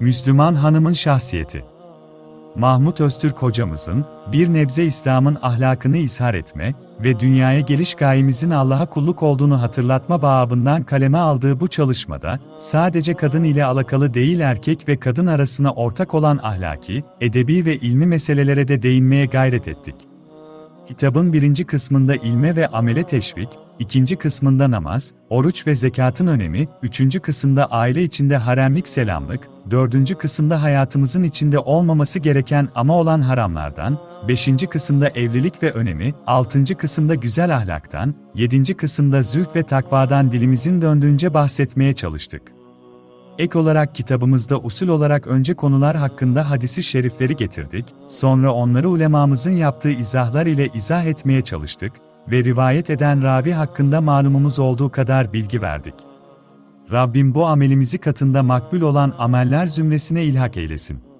Müslüman hanımın şahsiyeti. Mahmut Öztürk hocamızın, bir nebze İslam'ın ahlakını izhar etme ve dünyaya geliş gayemizin Allah'a kulluk olduğunu hatırlatma babından kaleme aldığı bu çalışmada, sadece kadın ile alakalı değil erkek ve kadın arasına ortak olan ahlaki, edebi ve ilmi meselelere de değinmeye gayret ettik. Kitabın birinci kısmında ilme ve amele teşvik, ikinci kısmında namaz, oruç ve zekatın önemi, üçüncü kısımda aile içinde haremlik selamlık, dördüncü kısımda hayatımızın içinde olmaması gereken ama olan haramlardan, beşinci kısımda evlilik ve önemi, altıncı kısımda güzel ahlaktan, yedinci kısımda zühd ve takvadan dilimizin döndüğünce bahsetmeye çalıştık. Ek olarak kitabımızda usul olarak önce konular hakkında hadisi şerifleri getirdik, sonra onları ulemamızın yaptığı izahlar ile izah etmeye çalıştık ve rivayet eden ravi hakkında malumumuz olduğu kadar bilgi verdik. Rabbim bu amelimizi katında makbul olan ameller zümresine ilhak eylesin.